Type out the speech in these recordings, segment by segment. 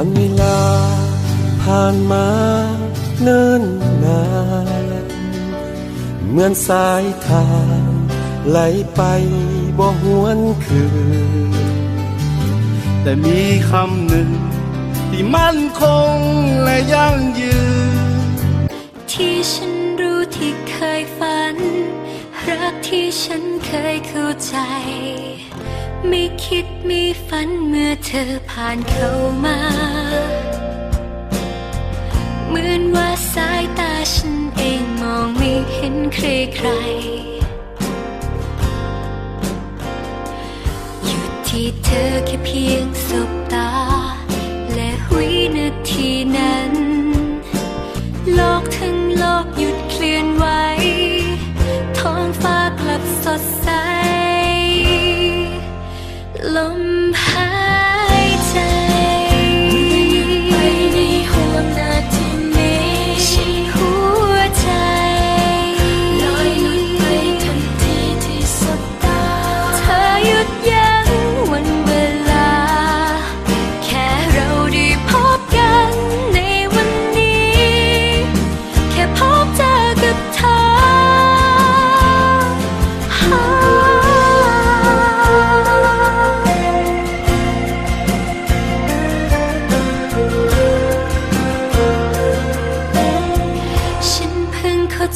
วันเวลาผ่านมาเนิ่นนานเหมือนสายทางไหลไปบ่หวนคืน แต่มีคำหนึ่ง ที่มั่นคงและยั่งยืน ที่ฉันรู้ที่เคยฝัน รักที่ฉันเคยเข้าใจ ไม่คิดไม่ฝันเมื่อเธอผ่านเข้ามาเหมือนว่าสายตาฉันเองมองไม่เห็นใครใครๆหยุดที่เธอแค่เพียงสบตา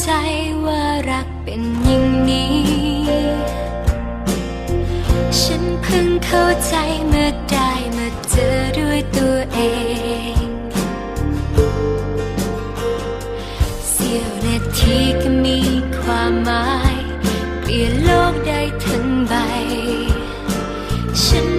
ใจว่ารักเป็นอย่างนี้ ฉันเพิ่งเข้าใจเมื่อได้มาเจอด้วยตัวเอง เสี้ยวนาทีก็มีความหมาย เปลี่ยนโลกได้ทั้งใบ ฉัน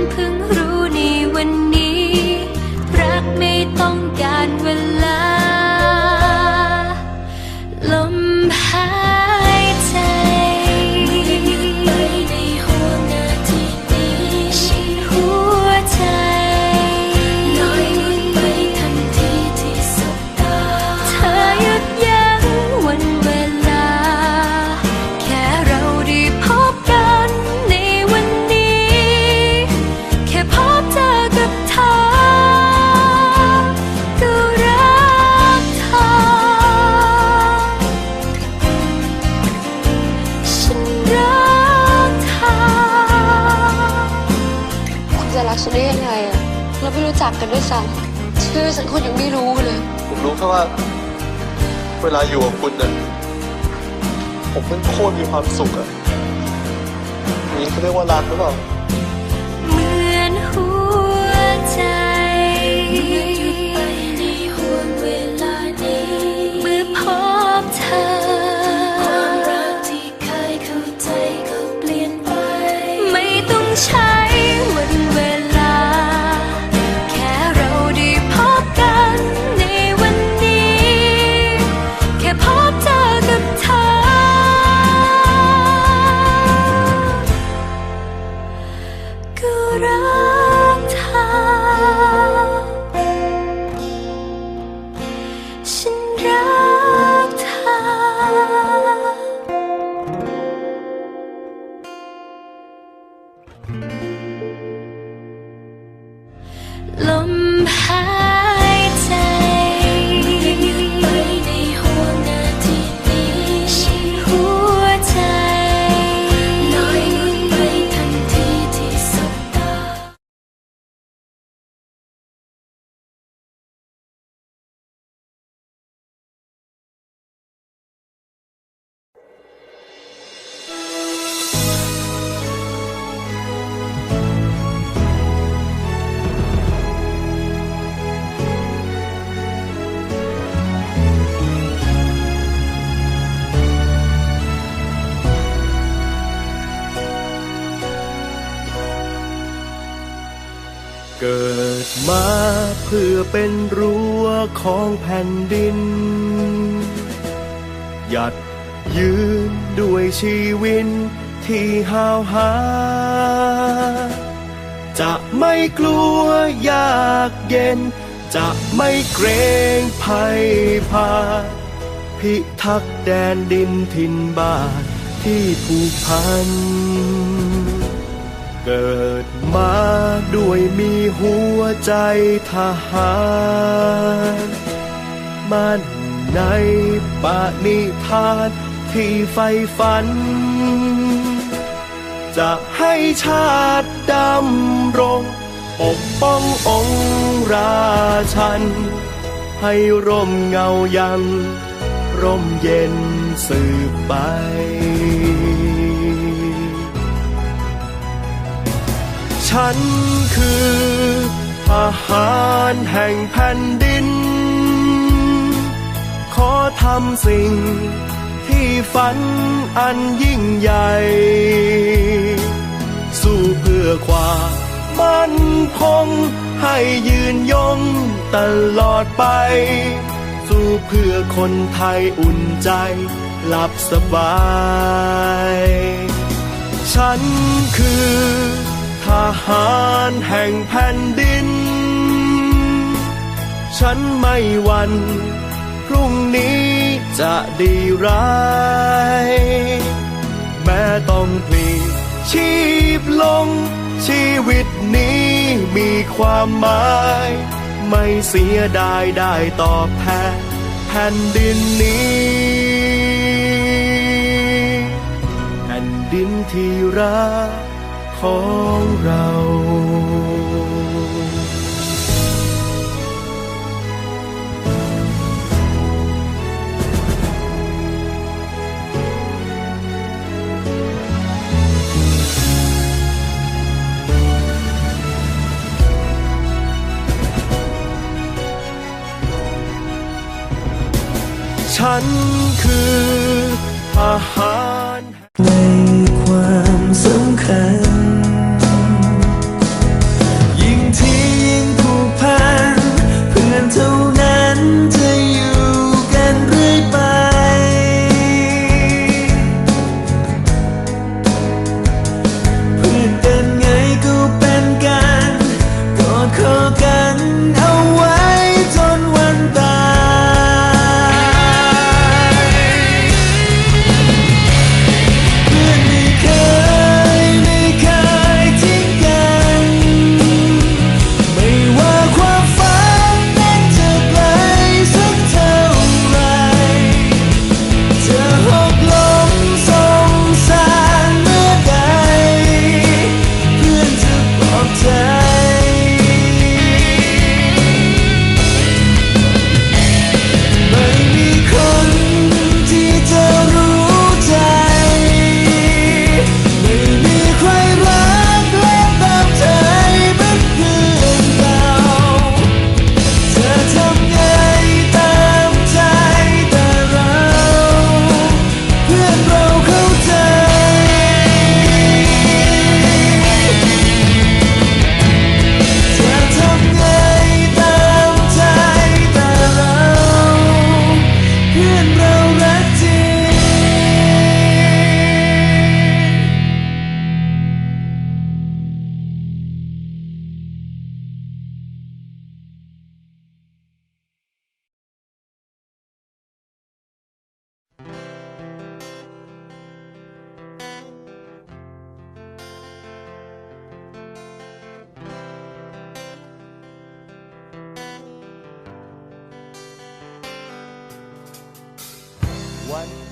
ชื่อฉันคุณยังไม่รู้เลย ผมรู้แค่ว่า เวลาอยู่กับคุณน่ะผมเป็นโคตรมีความสุขอะนี่เขาเรียกว่ารักหรือเปล่าเหมือนหัวใจเมื่อพบเธอควา เกิดมาเพื่อเป็นรั้วของแผ่นดิน หยัดยืนด้วยชีวิตที่หาวหา จะไม่กลัวยากเย็น จะไม่เกรงภัยพาดพิทักษ์แดนดินถิ่นบ้านที่ผูกพัน เกิด มาด้วยมีหัวใจทหารมั่นในปณิธานที่ไฟฝัน จะให้ชาติดำรงปกป้ององค์ราชัน ให้ร่มเงายัง ร่มเย็นสืบไป ฉันคือทหารแห่งแผ่นดิน ขอทำสิ่งที่ฝันอันยิ่งใหญ่ สู้เพื่อความมั่นคงให้ยืนยงตลอดไป สู้เพื่อคนไทยอุ่นใจ หลับสบาย ฉันคือ หารแห่งแผ่นดิน ฉันไม่วันพรุ่งนี้จะดีร้าย แม้ต้องพลีชีพลง ชีวิตนี้มีความหมาย ไม่เสียดายได้ตอบแทนแผ่นดินนี้แผ่นดินที่รักขอ เราฉันคือทหาร วั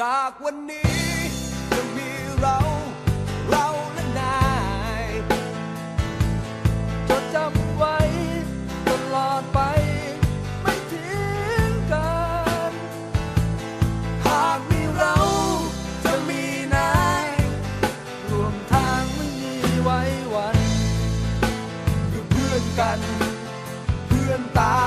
จากวันนี้จะมีเรา เราและนายจะจำไว้ตลอดไป ไม่ทิ้งกัน หากมีเราจะมีนายรวมทางไม่มีไว้วันคือเพื่อนกัน เพื่อนตา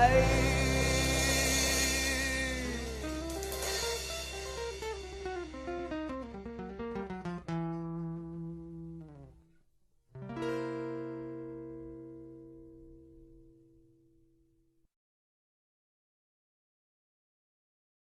I